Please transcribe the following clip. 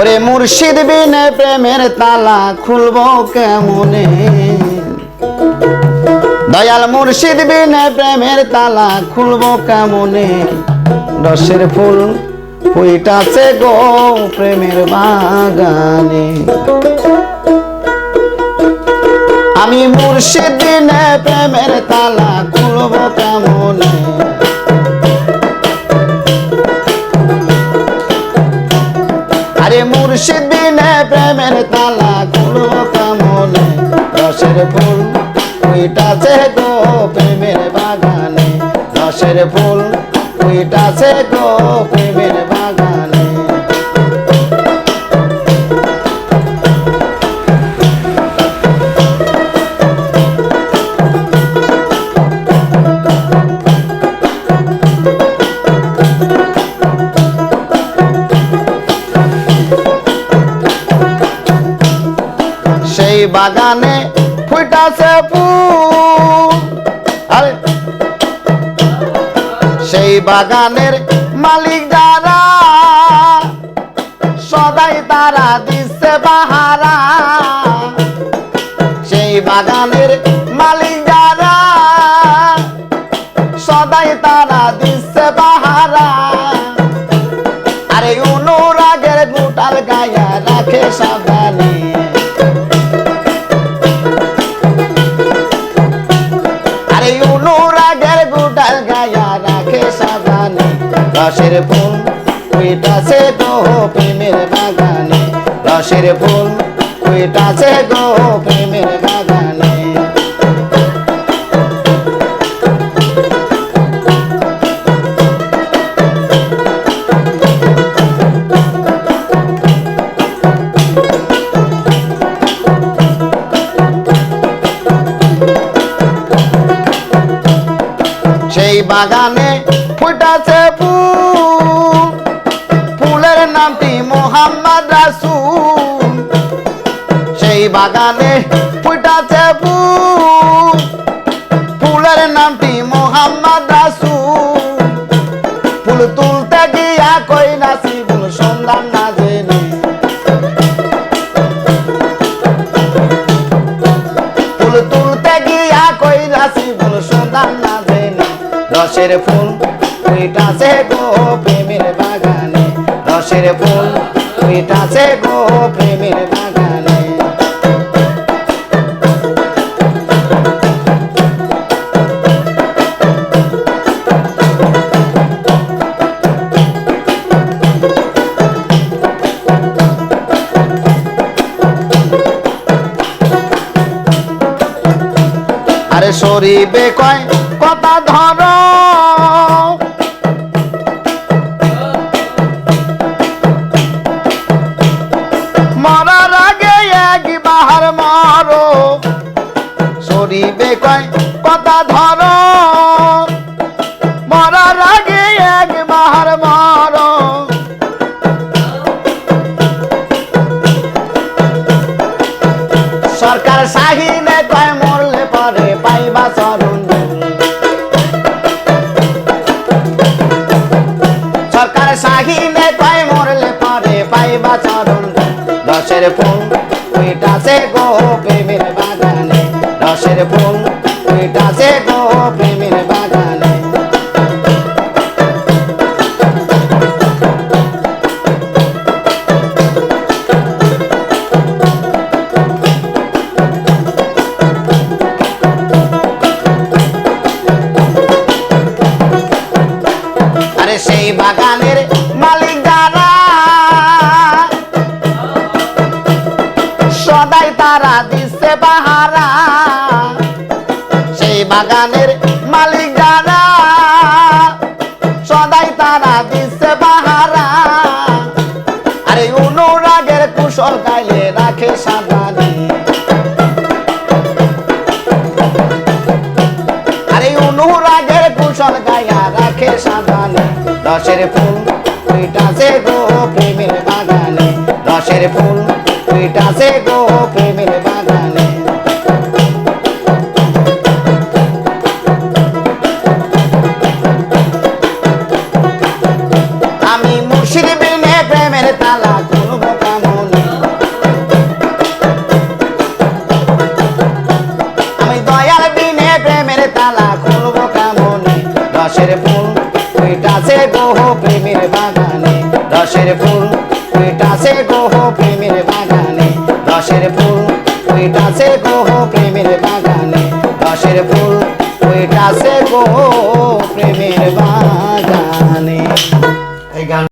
ওরে মুর্শিদ বিনে প্রেমের তালা খুলব কেমনে? দয়াল মুর্শিদ বিন প্রেমের তালা খুলব কেমনে? রসের ফুল ফুইটাছে গো প্রেমের বাগানে। আমি মুর্শিদ বিন প্রেমের তালা খুলব কেমনে? আরে মুর্শিদ বিনে প্রেমের তালা খুলব কামলে, রসের ফুল ফুইটাছে গো প্রেমের বাগানে, রসের ফুল ফুইটাছে গো প্রেমের বাগানে। বাগানে ফুটাছে ফুল। আরে, সেই বাগানের মালিক যারা, সদাই তারা দিচ্ছে বাহারা। সেই বাগানের মালিক যারা, সদাই তারা দিচ্ছে বাহারা। আরে অনুরাগের গুটাল গায়া রাখে সাবধানে রসের ফুল কুইটাছে গো প্রেমের বাগানে। রসের ফুল কুইটাছে গো প্রেমের বাগানে। সেই বাগানে ফুটাছে ফুল নামটি মোহাম্মদ রাসুল। সেই বাগানে ফুটাছে ফুল। ফুলের নামটি মোহাম্মদ রাসুল। ফুল তুলতে গিয়া কই নাসি ফুল সন্ধান না জেনে। ফুল তুলতে গিয়া কই রাশি ফুল সন্ধান না জেনে। রসের ফুল ফুইটাছে গো প্রেমের বাগানে রসের ফুল ফুইটাছে গো প্রেমের বাগানে। আরে শরীবে কয় কথা ধর। বাহার মারো। শরীবে কয়, কথা ধর। মরার আগে এক বাহার মারো। সরকার শাহিনে কয়, মরলে পরে পাইবা চরণ। সরকার শাহিনে কয়, মরলে পরে পাইবা চরণ। রসের ফুল উইটাছে গো প্রেমের বাগানে রসের ফুল উইটাছে গো প্রেমের সদাই তারা দিচ্ছে বাহারা। সেই বাগানের মালিক যারা সদাই তারা দিচ্ছে বাহারা। আরে অনুরাগের কুশল গাইলে রাখে সাবধানে আরে অনুরাগের কুশল গাইয়া রাখে সাবধানে দশের ফুল ফুইটাছে গো প্রেমের বাগানে। রসের ফুল আছে গো প্রেমের বাগানে। আমি মুর্শিদ প্রেমের তালা কোনো আমি দয়াল বিনে প্রেমের তালা খুলব কামনে? দশের ফুল আছে গো প্রেমের বাগানে। দশের ফুল আছে গো প্রেমের বাগানে। রসের ফুল ফুইটাছে গোহ প্রেমের বাগানে। দশের ফুল ফুইটাছে গোহ প্রেমের বাগানে।